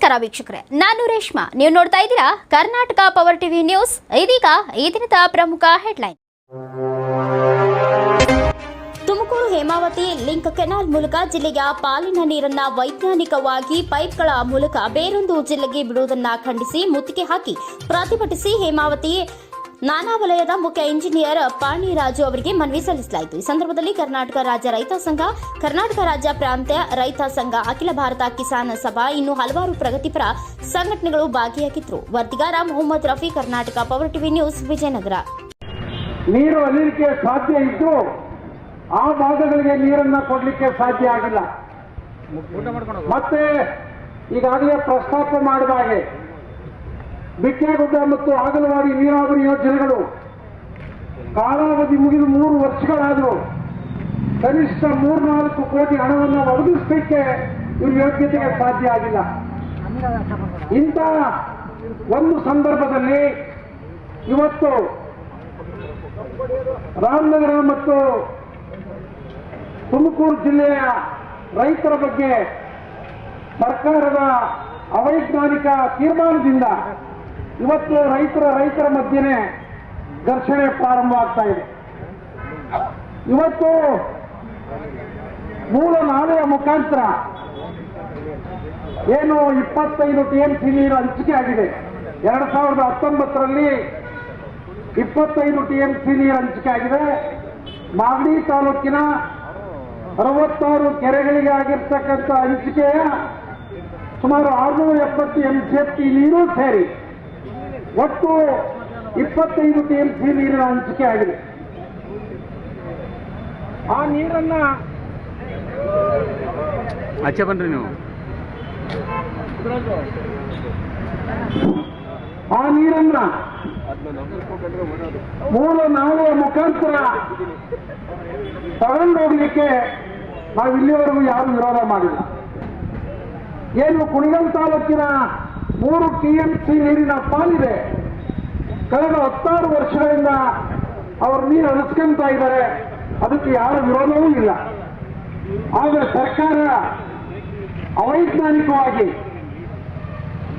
ನಮಸ್ಕಾರ ವೀಕ್ಷಕರೇ, ನಾನು ರೇಷ್ಮಾ. ನೀವು ನೋಡ್ತಾ ಇದ್ದೀರಾ ಕರ್ನಾಟಕ ಪವರ್ ಟಿವಿ ನ್ಯೂಸ್ ಇದೀಗ ಈ ದಿನದ ಪ್ರಮುಖ headline Tumakuru Hemavathi link canal ಮೂಲಕ ಜಿಲ್ಲೆಯ ಪಾಲಿನ ನೀರನ್ನ ವೈಜ್ಞಾನಿಕವಾಗಿ ಪೈಪ್ಗಳ ಮೂಲಕ ಬೇರೊಂದು ಜಿಲ್ಲೆಗೆ ಬಿಡುವುದನ್ನ ಖಂಡಿಸಿ ಮುತ್ತಿಗೆ ಹಾಕಿ ಪ್ರತಿಭಟಿಸಿ ಹೇಮಾವತಿ ನಾನಾ ವಲಯದ ಮುಖ್ಯ ಇಂಜಿನಿಯರ್ ಪಾಣಿರಾಜು ಅವರಿಗೆ ಮನವಿ ಸಲ್ಲಿಸಲಾಯಿತು. ಈ ಸಂದರ್ಭದಲ್ಲಿ ಕರ್ನಾಟಕ ರಾಜ್ಯ ರೈತ ಸಂಘ ಕರ್ನಾಟಕ ರಾಜ್ಯ ಪ್ರಾಂತ್ಯ ರೈತ ಸಂಘ ಅಖಿಲ ಭಾರತ ಕಿಸಾನ್ ಸಭಾ ಇನ್ನು ಹಲವಾರು ಪ್ರಗತಿಪರ ಸಂಘಟನೆಗಳು ಭಾಗಿಯಾಗಿದ್ದರು ವರದಿಗಾರ Mohammed Rafi Karnataka power TV news Vijayanagara. ನೀರು ಹರಿಲಿಕ್ಕೆ ಸಾಧ್ಯ ಇದ್ದು ಆ ಭಾಗಗಳಿಗೆ ನೀರನ್ನ ಕೊಡ್ಲಿಕ್ಕೆ ಸಾಧ್ಯ ಆಗಿಲ್ಲ. ಮತ್ತೆ ಈಗಾಗಲೇ ಪ್ರಸ್ತಾಪ ಮಾಡಿದ ಹಾಗೆ ಬಿಕ್ಕೆಗುಡ್ಡ ಮತ್ತು ಆಗಲವಾಡಿ ನೀರಾವರಿ ಯೋಜನೆಗಳು. ಕಾಲಾವಧಿ ಮುಗಿದು ಮೂರು ವರ್ಷಗಳಾದರೂ ಕನಿಷ್ಠ ಮೂರ್ನಾಲ್ಕು ಕೋಟಿ ಹಣವನ್ನು ಒದಗಿಸಲಿಕ್ಕೆ ಇವ್ರ ಯೋಗ್ಯತೆಗೆ ಸಾಧ್ಯ ಆಗಿಲ್ಲ. ಇಂಥ ಒಂದು ಸಂದರ್ಭದಲ್ಲಿ ಇವತ್ತು ರಾಮನಗರ ಮತ್ತು ತುಮಕೂರು ಜಿಲ್ಲೆಯ ರೈತರ ಬಗ್ಗೆ ಸರ್ಕಾರದ ಅವೈಜ್ಞಾನಿಕ ತೀರ್ಮಾನದಿಂದ ಇವತ್ತು ರೈತರ ರೈತರ ಮಧ್ಯೆನೇ ಘರ್ಷಣೆ ಪ್ರಾರಂಭ ಆಗ್ತಾ ಇದೆ. ಇವತ್ತು ಮೂಲ ನಾಲೆಯ ಮುಖಾಂತರ ಏನು ಇಪ್ಪತ್ತೈದು ಟಿಎಂಸಿ ನೀರು ಹಂಚಿಕೆ ಆಗಿದೆ. ಎರಡು ಸಾವಿರದ ಹತ್ತೊಂಬತ್ತರಲ್ಲಿ ಇಪ್ಪತ್ತೈದು ಟಿಎಂಸಿ ನೀರು ಹಂಚಿಕೆ ಆಗಿದೆ. ಮಾಗಡಿ ತಾಲೂಕಿನ ಅರವತ್ತಾರು ಕೆರೆಗಳಿಗೆ ಆಗಿರ್ತಕ್ಕಂಥ ಹಂಚಿಕೆಯ ಸುಮಾರು ಆರುನೂರ ಎಪ್ಪತ್ತು ಎಂಸಿಎಫ್ಟಿ ನೀರು ಸೇರಿ ಒಟ್ಟು ಇಪ್ಪತ್ತೈದು ಟಿಎಂಸಿ ನೀರಿನ ಹಂಚಿಕೆ ಆಗಿದೆ. ಆ ನೀರನ್ನ ಆಚೆ ಬನ್ರಿ ನೀವು. ಆ ನೀರನ್ನ ಮೂಲ ನಾಲ್ವ ಮುಖಾಂತರ ತಗೊಂಡೋಗ್ಲಿಕ್ಕೆ ನಾವು ಇಲ್ಲಿವರೆಗೂ ಯಾರು ವಿರೋಧ ಮಾಡಿಲ್ಲ. ಏನು ಕುಣಿಗಲ್ ತಾಲೂಕಿನ ಮೂರು ಟಿಎಂಸಿ ನೀರಿನ ಪಾಲಿದೆ ಕಳೆದ ಹತ್ತಾರು ವರ್ಷಗಳಿಂದ ಅವರು ನೀರು ಅನಿಸ್ಕೊಂತಾ ಇದ್ದಾರೆ. ಅದಕ್ಕೆ ಯಾರ ವಿರೋಧವೂ ಇಲ್ಲ. ಆದರೆ ಸರ್ಕಾರ ಅವೈಜ್ಞಾನಿಕವಾಗಿ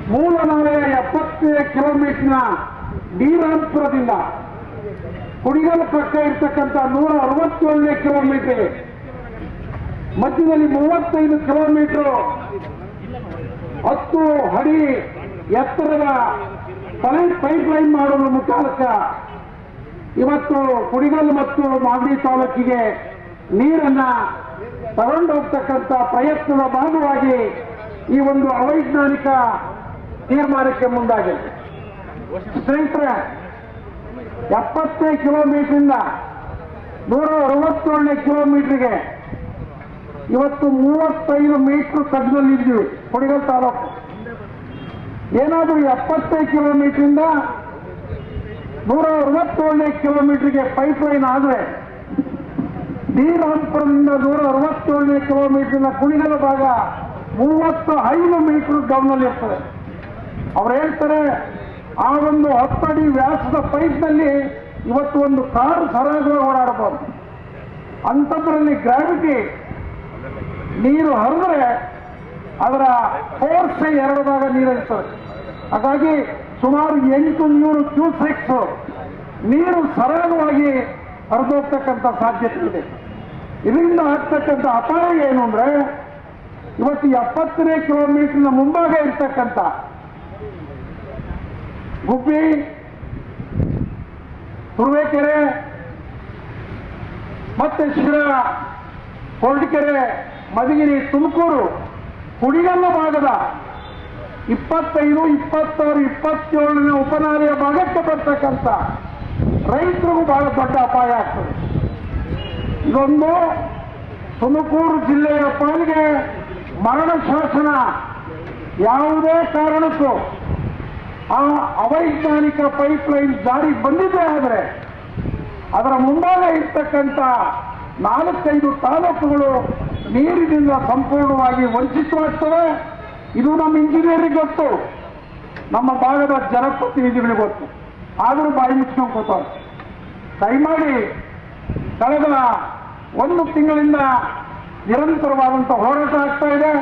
ಮೂಲ ನಾಲೆ ಎಪ್ಪತ್ತು ಕಿಲೋಮೀಟರ್ನ ಡಿರಾಂಪುರದಿಂದ ಕುಡಿಗಲ್ ಪಕ್ಕ ಇರ್ತಕ್ಕಂಥ ನೂರ ಅರವತ್ತೇಳನೇ ಕಿಲೋಮೀಟರ್ ಮಧ್ಯದಲ್ಲಿ ಮೂವತ್ತೈದು ಕಿಲೋಮೀಟರ್ ಹತ್ತು ಅಡಿ ಎತ್ತರದ ಪೈಪ್ ಪೈಪ್ ಲೈನ್ ಮಾಡುವ ಮುಖಾಂತರ ಇವತ್ತು ಕುಡಿಗಲ್ ಮತ್ತು ಮಾಗಡಿ ತಾಲೂಕಿಗೆ ನೀರನ್ನ ತಗೊಂಡೋಗ್ತಕ್ಕಂಥ ಪ್ರಯತ್ನದ ಭಾಗವಾಗಿ ಈ ಒಂದು ಅವೈಜ್ಞಾನಿಕ ತೀರ್ಮಾನಕ್ಕೆ ಮುಂದಾಗಿದೆ. ಸ್ನೇಹಿತರೆ, ಎಪ್ಪತ್ತೇ ಕಿಲೋಮೀಟರಿಂದ ನೂರ ಅರವತ್ತೇಳನೇ ಕಿಲೋಮೀಟರ್ಗೆ ಇವತ್ತು ಮೂವತ್ತೈದು ಮೀಟರ್ ತಗ್ಗದಲ್ಲಿದ್ದೀವಿ ಕೊಡಿಗಲ್ ತಾಲೂಕು. ಏನಾದರೂ ಎಪ್ಪತ್ತೈದು ಕಿಲೋಮೀಟರಿಂದ ನೂರ ಅರವತ್ತೇಳನೇ ಕಿಲೋಮೀಟರ್ಗೆ ಪೈಪ್ ಲೈನ್ ಆದರೆ, ಶ್ರೀರಾಮ್ಪುರದಿಂದ ನೂರ ಅರವತ್ತೇಳನೇ ಕಿಲೋಮೀಟರ್ನ ಕುಣಿಗಲ ಭಾಗ ಮೂವತ್ತು ಐದು ಮೀಟರ್ ಡೌನ್ನಲ್ಲಿರ್ತದೆ ಅವ್ರು ಹೇಳ್ತಾರೆ, ಆ ಒಂದು ಹತ್ತಡಿ ವ್ಯಾಸದ ಪೈಪ್ನಲ್ಲಿ ಇವತ್ತು ಒಂದು ಕಾರು ಸರಾಗವಾಗಿ ಓಡಾಡಬಹುದು ಅಂಥದ್ರಲ್ಲಿ ಗ್ರಾವಿಟಿ ನೀರು ಹರಿದ್ರೆ ಅದರ ಫೋರ್ಸ್ ಎರಡು ಭಾಗ ನೀರಿರ್ತದೆ ಹಾಗಾಗಿ ಸುಮಾರು ಎಂಟು ನೂರು ಕ್ಯೂಸೆಕ್ಸ್ ನೀರು ಸರಳವಾಗಿ ಹರಿದೋಗ್ತಕ್ಕಂಥ ಸಾಧ್ಯತೆ ಇದೆ. ಇದರಿಂದ ಆಗ್ತಕ್ಕಂಥ ಅಪಾಯ ಏನು ಅಂದ್ರೆ, ಇವತ್ತು ಎಪ್ಪತ್ತನೇ ಕಿಲೋಮೀಟರ್ನ ಮುಂಭಾಗ ಇರ್ತಕ್ಕಂಥ ಗುಬ್ಬಿ, ತುರುವೇಕೆರೆ ಮತ್ತೆ ಶಿರಾ ಹೊರಟಕೆರೆ ಮಧುಗಿರಿ ತುಮಕೂರು, ಕುಡಿಗಲ್ಲ ಭಾಗದ ಇಪ್ಪತ್ತೈದು, ಇಪ್ಪತ್ತಾರು, ಇಪ್ಪತ್ತೇಳನೇ ಉಪನಾಲಯ ಭಾಗಕ್ಕೆ ಬರ್ತಕ್ಕಂಥ ರೈತರಿಗೂ ಬಹಳ ದೊಡ್ಡ ಅಪಾಯ ಆಗ್ತದೆ. ಇದೊಂದು ತುಮಕೂರು ಜಿಲ್ಲೆಯ ಪಾಲಿಗೆ ಮರಣ ಶಾಸನ. ಯಾವುದೇ ಕಾರಣಕ್ಕೂ ಆ ಅವೈಜ್ಞಾನಿಕ ಪೈಪ್ಲೈನ್ ಜಾರಿ ಬಂದಿದೆ ಆದರೆ ಅದರ ಮುಂಭಾಗ ಇರ್ತಕ್ಕಂಥ ನಾಲ್ಕೈದು ತಾಲೂಕುಗಳು ನೀರಿನಿಂದ ಸಂಪೂರ್ಣವಾಗಿ ವಂಚಿತವಾಗ್ತವೆ ಇದು ನಮ್ಮ ಇಂಜಿನಿಯರಿಗೆ ಗೊತ್ತು. ನಮ್ಮ ಭಾಗದ ಜನಪ್ರತಿನಿಧಿಗಳಿಗೆ ಗೊತ್ತು. ಆದರೂ ಬಾಯಿ ಮುಚ್ಕೊಂಡು ಕೂತವ್ರು. ದಯಮಾಡಿ ಕಳೆದ ಒಂದು ತಿಂಗಳಿಂದ ನಿರಂತರವಾದಂಥ ಹೋರಾಟ ಆಗ್ತಾ ಇದೆ.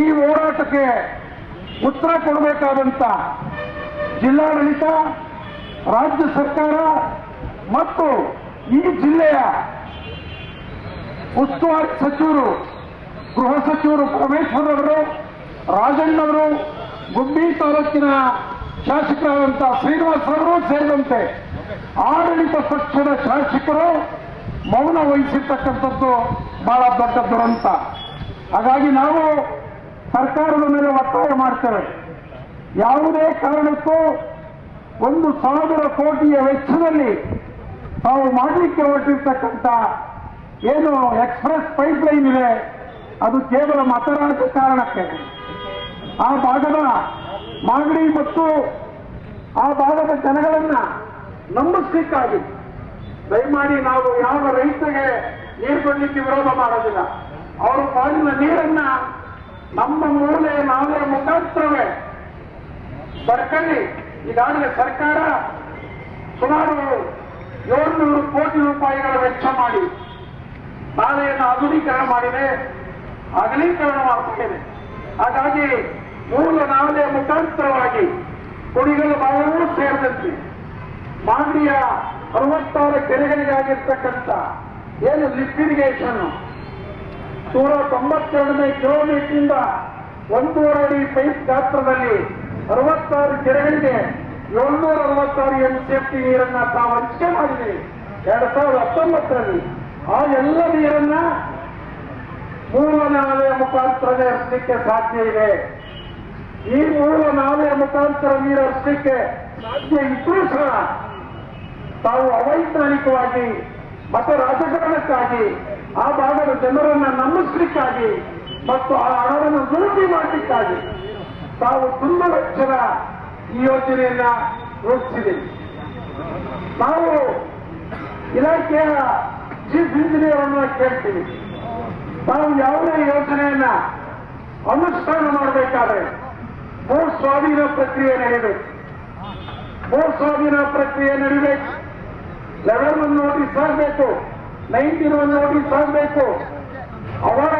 ಈ ಹೋರಾಟಕ್ಕೆ ಉತ್ತರ ಕೊಡಬೇಕಾದಂಥ ಜಿಲ್ಲಾಡಳಿತ, ರಾಜ್ಯ ಸರ್ಕಾರ ಮತ್ತು ಈ ಜಿಲ್ಲೆಯ ಉಸ್ತುವಾರಿ ಸಚಿವರು, ಗೃಹ ಸಚಿವರು ಪರಮೇಶ್ವರವರು ರಾಜಣ್ಣವರು ಗುಬ್ಬಿ ತಾಲೂಕಿನ ಶಾಸಕರಾದಂತಹ ಶ್ರೀನಿವಾಸರವರು ಸೇರಿದಂತೆ ಆಡಳಿತ ಪಕ್ಷದ ಶಾಸಕರು ಮೌನ ವಹಿಸಿರ್ತಕ್ಕಂಥದ್ದು ಬಹಳ ದೊಡ್ಡ ದುರಂತ. ಹಾಗಾಗಿ ನಾವು ಸರ್ಕಾರದ ಮೇಲೆ ಒತ್ತಾಯ ಮಾಡ್ತೇವೆ. ಯಾವುದೇ ಕಾರಣಕ್ಕೂ ಒಂದು ಸಾವಿರ ಕೋಟಿಯ ವೆಚ್ಚದಲ್ಲಿ ತಾವು ಮಾಡಲಿಕ್ಕೆ ಹೊರಟಿರ್ತಕ್ಕಂಥ ಏನು ಎಕ್ಸ್ಪ್ರೆಸ್ ಪೈಪ್ ಲೈನ್ ಇದೆ, ಅದು ಕೇವಲ ಮತದಾನದ ಕಾರಣಕ್ಕೆ. ಆ ಭಾಗದ ಮಾಗಡಿ ಮತ್ತು ಆ ಭಾಗದ ಜನಗಳನ್ನ ನಂಬಿಸ್ಲಿಕ್ಕಾಗಿ, ದಯಮಾಡಿ ನಾವು ಯಾವ ರೈತರಿಗೆ ನೀರು ಕೊಡ್ಲಿಕ್ಕೆ ವಿರೋಧ ಮಾಡೋದಿಲ್ಲ. ಅವರು ಪಾಲಿನ ನೀರನ್ನ ನಮ್ಮ ಮೂಲೆ ನಾವೇ ಮುಖಾಂತರವೇ ಬರ್ಕಲ್ಲಿ ಈಗಾಗಲೇ ಸರ್ಕಾರ ಸುಮಾರು ಏಳ್ನೂರು ಕೋಟಿ ರೂಪಾಯಿಗಳ ವೆಚ್ಚ ಮಾಡಿ. ನಾಲೆಯನ್ನು ಆಧುನೀಕರಣ ಮಾಡಿದೆ. ಅಗಲೀಕರಣ ಮಾಡಿದೆ ಹಾಗಾಗಿ ಮೂಲ ನಾಲೆಯ ಮುಖಾಂತರವಾಗಿ ಕುಡಿಗಳು ಭಾಗವೂ ಸೇರಿದಂತೆ ಮಾಂಡಿಯ ಅರವತ್ತಾರು ಕೆರೆಗಳಿಗಾಗಿರ್ತಕ್ಕಂಥ ಏನು ಲಿಫ್ಟ್ ಇರಿಗೇಷನ್? ನೂರ ತೊಂಬತ್ತೆರಡನೇ ಕಿಲೋಮೀಟರ್ನಿಂದ ಒಂದೂವರೆ ಅಡಿ ಪೈಪ್ ಗಾತ್ರದಲ್ಲಿ ಅರವತ್ತಾರು ಕೆರೆಗಳಿಗೆ ಏಳ್ನೂರ ಅರವತ್ತಾರು ಎಂ ಸೇಫ್ಟಿ ನೀರನ್ನ ತಾವು ಹಂಚಿಕೆ ಮಾಡಿದೆ. ಎರಡ್ ಸಾವಿರದ ಹತ್ತೊಂಬತ್ತರಲ್ಲಿ ಆ ಎಲ್ಲ ನೀರನ್ನ ಮೂಲ ನಾಲೆಯ ಮುಖಾಂತರ ಹರಿಸಲಿಕ್ಕೆ ಸಾಧ್ಯ ಇದೆ. ಈ ಮೂಲ ನಾಲೆಯ ಮುಖಾಂತರ ನೀರು ಹರಿಸಲಿಕ್ಕೆ ಸಾಧ್ಯ ಇದ್ರೂ ಸಹ ತಾವು ಅವೈಜ್ಞಾನಿಕವಾಗಿ ಮತ್ತು ರಾಜಕಾರಣಕ್ಕಾಗಿ ಆ ಭಾಗದ ಜನರನ್ನ ನಂಬಿಸ್ಲಿಕ್ಕಾಗಿ ಮತ್ತು ಆ ಹಣವನ್ನು ಲೂಟಿ ಮಾಡಲಿಕ್ಕಾಗಿ ತಾವು ತುಂಬ ವೆಚ್ಚದ ಈ ಯೋಜನೆಯನ್ನ ರೂಪಿಸಿದೆ ನಾವು ಇಲಾಖೆಯ ಚೀಫ್ ಇಂಜಿನಿಯರ್ ಕೇಳ್ತೀವಿ ನಾವು ಯಾವುದೇ ಯೋಜನೆಯನ್ನ ಅನುಷ್ಠಾನ ಮಾಡಬೇಕಾದ್ರೆ ಭೂ ಸ್ವಾಧೀನ ಪ್ರಕ್ರಿಯೆ ನಡೀಬೇಕು. ಭೂ ಸ್ವಾಧೀನ ಪ್ರಕ್ರಿಯೆ ನಡೀಬೇಕು. ಲೆವೆಲ್ ಒನ್ ನೋಟಿಸ್ ಆಗಬೇಕು. ನೈನ್ಟೀನ್ ಒನ್ ನೋಟಿಸ್ ಆಗಬೇಕು. ಅವರ